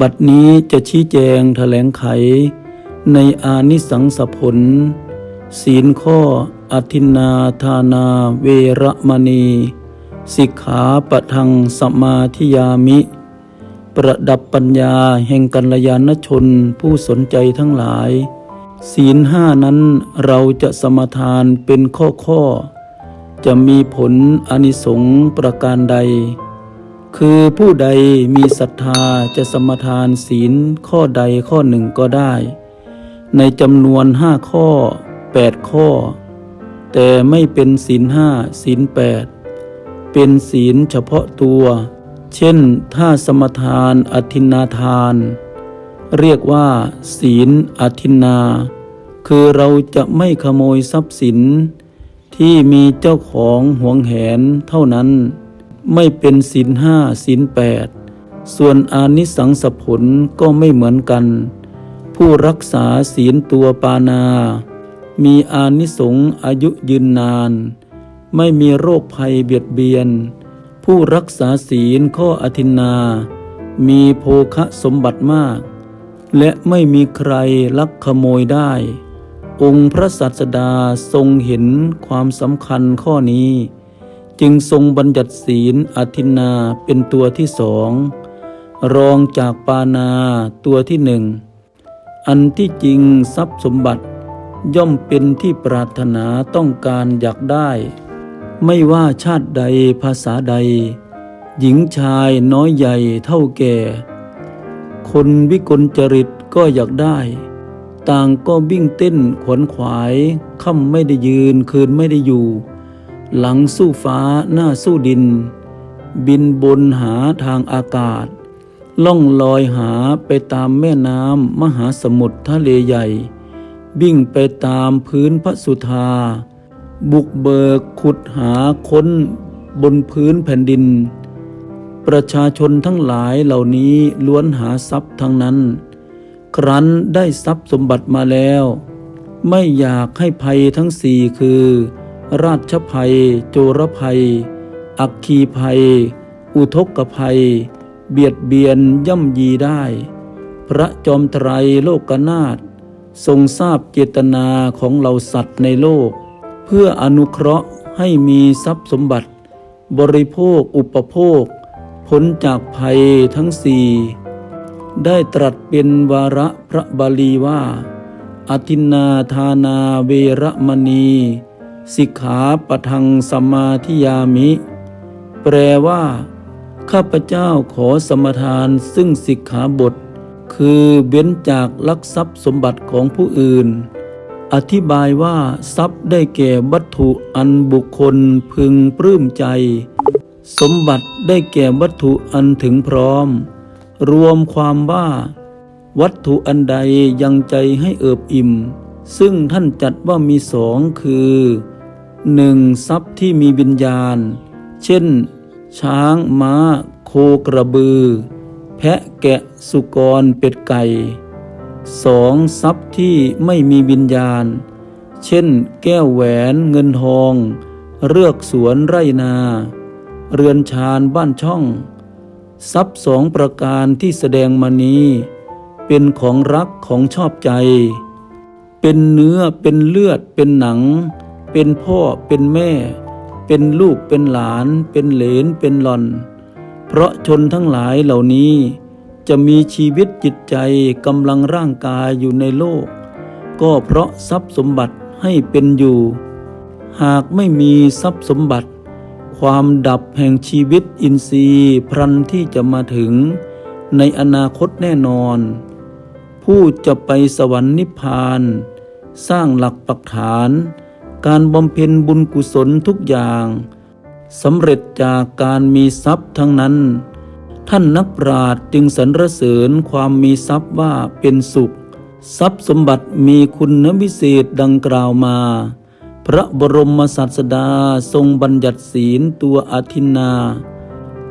บัดนี้จะชี้แจงแถลงไข ในอานิสังสผล ศีลข้ออธินนาทานาเวรมณี สิกขาปะทังสมาธิยามิ ประดับปัญญาแห่งกัลยาณชนผู้สนใจทั้งหลาย ศีลห้านั้นเราจะสมทานเป็นข้อข้อๆจะมีผลอนิสงส์ประการใด คือผู้ใดมีศรัทธาจะสมทานศีลข้อใดข้อหนึ่งก็ได้ ในจำนวนห้าข้อแปดข้อ แต่ไม่เป็นศีลห้าศีลแปดเป็นศีลเฉพาะตัว เช่นถ้าสมทานอธินนาทาน เรียกว่า ศีลอธินนา คือเราจะไม่ขโมยทรัพย์สินที่มีเจ้าของหวงแหนเท่านั้น ไม่เป็นศีลห้าศีลแปดส่วนอานิสังสผลก็ไม่เหมือนกัน ผู้รักษาศีลตัวปานา มีอานิสงส์อายุยืนนาน ไม่มีโรคภัยเบียดเบียน ผู้รักษาศีลข้ออธินา มีโภคะสมบัติมาก และไม่มีใครลักขโมยได้ องค์พระสัสดาทรงเห็นความสำคัญข้อนี้ จึงทรงบัญญัติศีลอธินาเป็นตัวที่สอง รองจากปานาตัวที่หนึ่ง อันที่จริงทรัพย์สมบัติย่อมเป็นที่ปรารถนาต้องการอยากได้ ไม่ว่าชาติใดภาษาใด หญิงชายน้อยใหญ่เท่าแก่ คนวิกลจริตก็อยากได้ ต่างก็วิ่งเต้นขวนขวายค่ำไม่ได้ยืนคืนไม่ได้อยู่ หลังสู้ฟ้าหน้าสู้ดิน บินบนหาทางอากาศ ล่องลอยหาไปตามแม่น้ำมหาสมุทรทะเลใหญ่วิ่งไปตามพื้นพระสุธา บุกเบิกขุดหาค้นบนพื้นแผ่นดิน ประชาชนทั้งหลายเหล่านี้ล้วนหาทรัพย์ทั้งนั้น ครั้นได้ทรัพย์สมบัติมาแล้ว ไม่อยากให้ภัยทั้งสี่คือ ราชภัย โจรภัย อัคคีภัย อุทกภัย เบียดเบียนย่ำยีได้ พระจอมไตรโลกนาถทรงทราบเจตนาของเหล่าสัตว์ในโลก เพื่ออนุเคราะห์ให้มีทรัพย์สมบัติ บริโภคอุปโภคพ้นจากภัยทั้งสี่ได้ตรัสเป็นวาระพระบาลีว่า อธินนาทานาเวรมณี สิกขาปทังสมมาธิยามิ แปลว่า ข้าพเจ้าขอสมทานซึ่งสิกขาบท คือเว้นจากลักทรัพย์สมบัติของผู้อื่น อธิบายว่าทรัพย์ได้แก่วัตถุอันบุคคลพึงปลื้มใจ สมบัติได้แก่วัตถุอันถึงพร้อม รวมความว่า วัตถุอันใดยังใจให้เอิบอิ่มซึ่งท่านจัดว่ามีสองคือ หนึ่งทรัพย์ที่มีวิญญาณ เช่น ช้างม้า โคกระบือ แพะแกะสุกรเป็ดไก่สองทรัพย์ที่ไม่มีวิญญาณ เช่น แก้วแหวนเงินทองเรือกสวนไร่นา เรือนชานบ้านช่อง ทรัพย์สองประการที่แสดงมานี้ เป็นของรักของชอบใจ เป็นเนื้อเป็นเลือดเป็นหนัง เป็นพ่อเป็นแม่ เป็นลูกเป็นหลาน เป็นเหลนเป็นหลอน เพราะชนทั้งหลายเหล่านี้ จะมีชีวิตจิตใจกำลังร่างกายอยู่ในโลก ก็เพราะทรัพย์สมบัติให้เป็นอยู่ หากไม่มีทรัพย์สมบัติ ความดับแห่งชีวิตอินทรีย์พรันที่จะมาถึง ในอนาคตแน่นอน ผู้จะไปสวรรค์นิพพาน สร้างหลักปักฐาน การบำเพ็ญบุญกุศลทุกอย่างสำเร็จจากการมีทรัพย์ทั้งนั้น ท่านนักปราชญ์จึงสรรเสริญความมีทรัพย์ว่าเป็นสุข ทรัพย์สมบัติมีคุณวิเศษดังกล่าวมา พระบรมศาสดาทรงบัญญัติศีลตัวอาทินา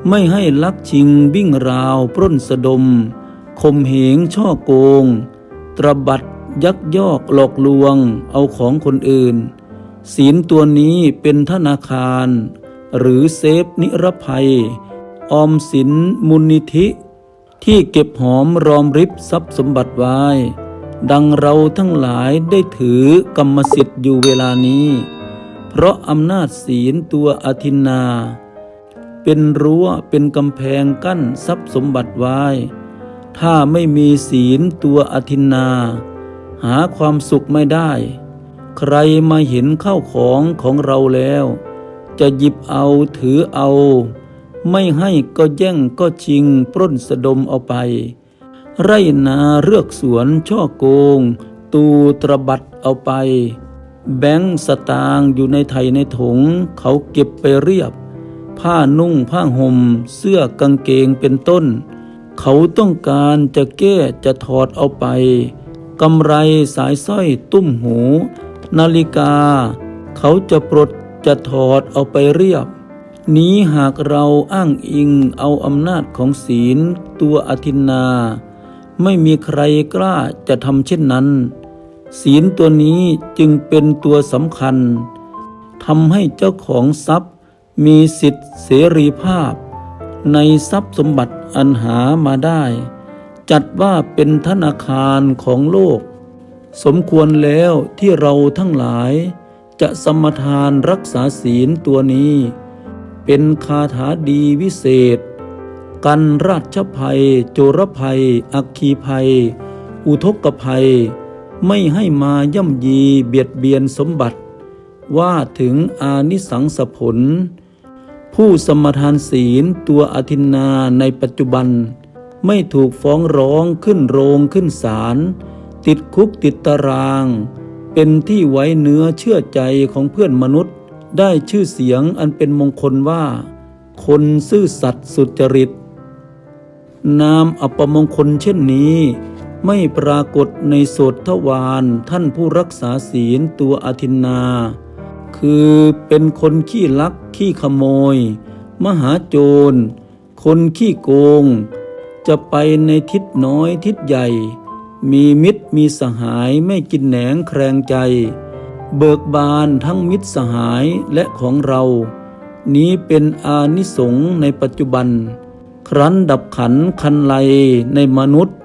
ไม่ให้ลักชิงวิ่งราวปล้นสะดมข่มเหงช่อโกง ตระบัดยักยอกหลอกลวงเอาของคนอื่น ศีลตัวนี้เป็นธนาคาร หรือเซฟนิรภัย ออมสินมุลนิธิ ที่เก็บหอมรอมริบทรัพย์สมบัติไว้ ดังเราทั้งหลายได้ถือกรรมสิทธิ์อยู่เวลานี้ เพราะอำนาจศีลตัวอธินา เป็นรั้วเป็นกำแพงกั้นทรัพย์สมบัติไว้ ถ้าไม่มีศีลตัวอธินา หาความสุขไม่ได้ รมาเห็นข้าวของของเราแล้ว จะหยิบเอาถือเอา ไม่ให้ก็แย่งก็ชิง ปล้นสะดมเอาไป ไรนาเลือกสวนช่อโกง ตูตระบัดเอาไป แบงค์สตางอยู่ในไทยในถุงเขาเก็บไปเรียบ ผ้านุ่งผ้าห่ม เสื้อกางเกงเป็นต้น เขาต้องการจะแก้จะถอดเอาไปกำไรสายสร้อยตุ้มหู นาฬิกา เขาจะปลดจะถอดเอาไปเรียบ นี้หากเราอ้างอิงเอาอำนาจของศีลตัวอธินนา ไม่มีใครกล้าจะทำเช่นนั้น ศีลตัวนี้จึงเป็นตัวสำคัญทำให้เจ้าของทรัพย์มีสิทธิเสรีภาพ ในทรัพย์สมบัติอันหามาได้ จัดว่าเป็นธนาคารของโลก สมควรแล้วที่เราทั้งหลาย จะสมทานรักษาศีลตัวนี้ เป็นคาถาดีวิเศษ กันราชภัย โจรภัย อัคคีภัย อุทกภัย ไม่ให้มาย่ำยีเบียดเบียนสมบัติ ว่าถึงอานิสังสผล ผู้สมทานศีลตัวอธินาในปัจจุบัน ไม่ถูกฟ้องร้องขึ้นโรงขึ้นศาล ติดคุกติดตาราง เป็นที่ไว้เนื้อเชื่อใจของเพื่อนมนุษย์ ได้ชื่อเสียงอันเป็นมงคลว่า คนซื่อสัตย์สุจริต นามอัปมงคลเช่นนี้ไม่ปรากฏในโสตทวารท่านผู้รักษาศีลตัวอธินนา คือเป็นคนขี้ลักขี้ขโมย มหาโจร คนขี้โกง จะไปในทิศน้อยทิศใหญ่ มีมิตรมีสหายไม่กินแหนงแครงใจ เบิกบานทั้งมิตรสหายและของเรา นี้เป็นอานิสงส์ในปัจจุบัน ครั้นดับขันคันไลในมนุษย์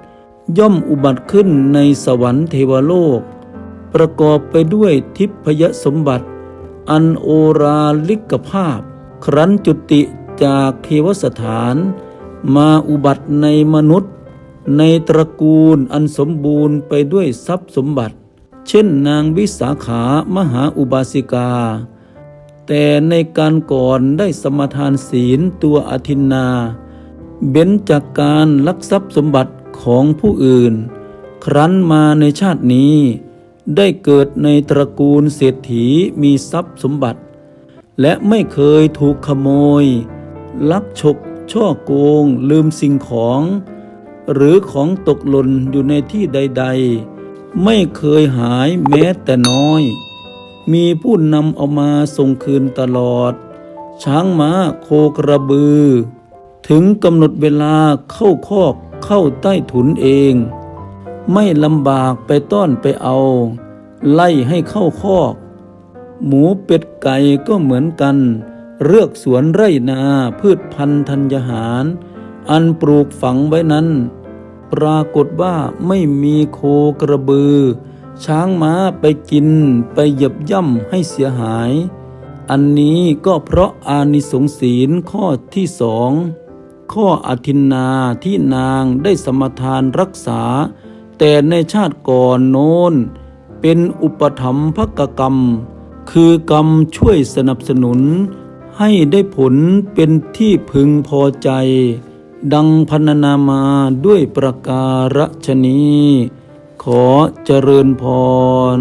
ย่อมอุบัติขึ้นในสวรรค์เทวโลก ประกอบไปด้วยทิพยสมบัติ อันโอราลิกภาพ ครั้นจุติจากเทวสถาน มาอุบัติในมนุษย์ ในตระกูลอันสมบูรณ์ไปด้วยทรัพย์สมบัติ เช่นนางวิสาขามหาอุบาสิกา แต่ในการก่อนได้สมทานศีลตัวอธินนา เบ้นจากการลักทรัพย์สมบัติของผู้อื่น ครั้นมาในชาตินี้ ได้เกิดในตระกูลเศรษฐีมีทรัพย์สมบัติ และไม่เคยถูกขโมย ลักฉกช่อโกงลืมสิ่งของ หรือของตกหล่นอยู่ในที่ใด ๆ ไม่เคยหายแม้แต่น้อย มีผู้นำเอามาส่งคืนตลอด ช้างม้าโคกระบือ ถึงกำหนดเวลาเข้าคอกเข้าใต้ถุนเอง ไม่ลำบากไปต้อนไปเอา ไล่ให้เข้าคอก หมูเป็ดไก่ก็เหมือนกัน เลือกสวนไร่นาพืชพันธุ์ธัญญาหารอันปลูกฝังไว้นั้น ปรากฏว่าไม่มีโคกระบือ ช้างม้าไปกินไปหยียบย่ำให้เสียหาย อันนี้ก็เพราะอานิสงส์ศีลข้อที่สองข้ออธินนาที่นางได้สมทานรักษา แต่ในชาติก่อนโน้น เป็นอุปถัมภกกรรม คือกรรมช่วยสนับสนุน ให้ได้ผลเป็นที่พึงพอใจ ดังพันนามาด้วยประการฉนี้ขอเจริญพร